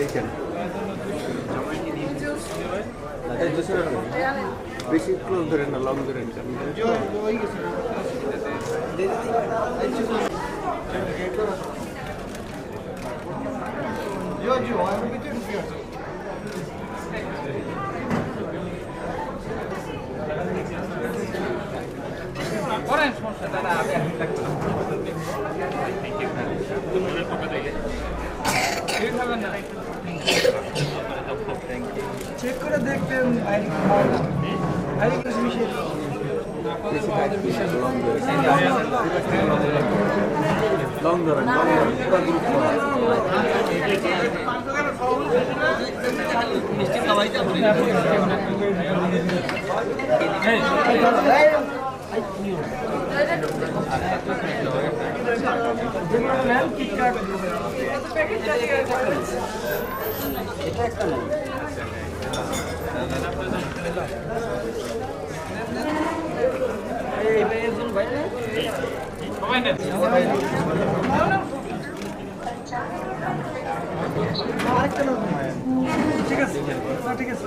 দেখেন। বেশি ক্লোজ ধরেন না লং ধরেন চেক করে দেখবেন আইডি আইডি কিছু মিশিয়ে লং ধরেন লং ধরেন পুরো গ্রুপ ঠিক আছে ঠিক আছে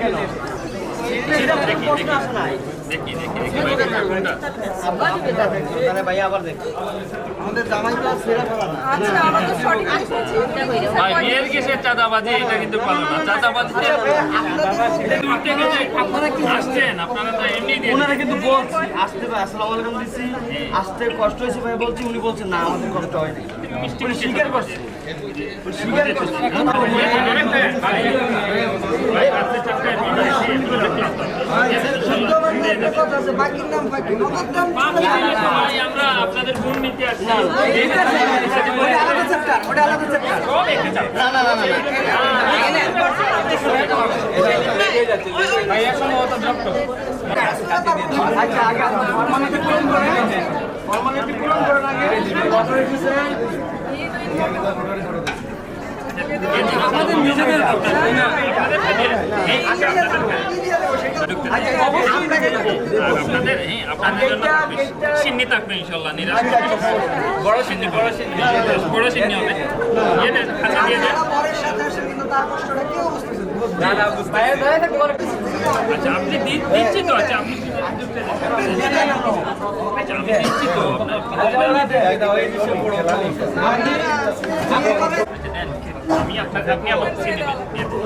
কেন আমাদের জামাই তো আর ছেড়ে না আচ্ছা আমরা তো সঠিক ভাই বিয়ের কিসের চাঁদাবাজি এটা কিন্তু ভালো না চাঁদাবাজিতে আপনারা কি আসছেন আপনারা তো এমনি ওনারা কিন্তু বলছি আসতে ভাই আসসালামু আলাইকুম দিছি। আসতে কষ্ট হয়েছে ভাই বলছি উনি বলছেন না আমাদের কষ্ট হয়নি উনি স্বীকার করছে। স্বীকার করছে। ভাই রাত্রে চারটায় বাকির নাম বাকি ভাই আমরা আপনাদের গুণ নিতে আসছি আলাদা চ্যাপ্টার ওটা আলাদা চ্যাপ্টার। না না না আচ্ছা আগে ফর্মালিটি পূরণ করে ফর্মালিটি পূরণ করার আগে আমাদের নিজেদের আচ্ছা হ্যাঁ বড় সিন্নি বড় সিন্নি বড় সিন্নি হবে খাঁচা দিয়ে আচ্ছা আপনি দিচ্ছি তো আচ্ছা আচ্ছা আমি আপনার আপনি আমার চিনি কিন্তু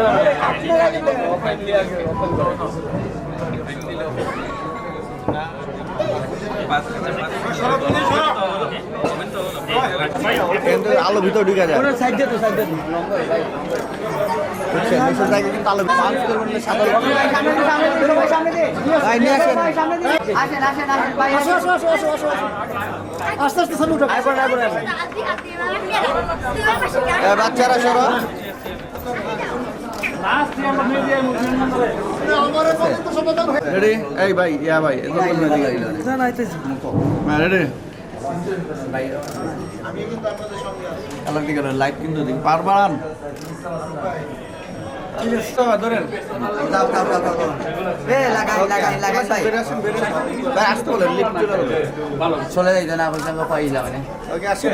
আলো ভিতর ঢুকে যায় আলো আস্তে আস্তে সামনে উঠো বাচ্চারা সরো রেডি এই ভাই ইয়া ভাই হ্যাঁ রেডি লাইট কিন্তু দিন পারবান ধরেন চলে যাই না কইতাম পাইলা মানে ওকে আসেন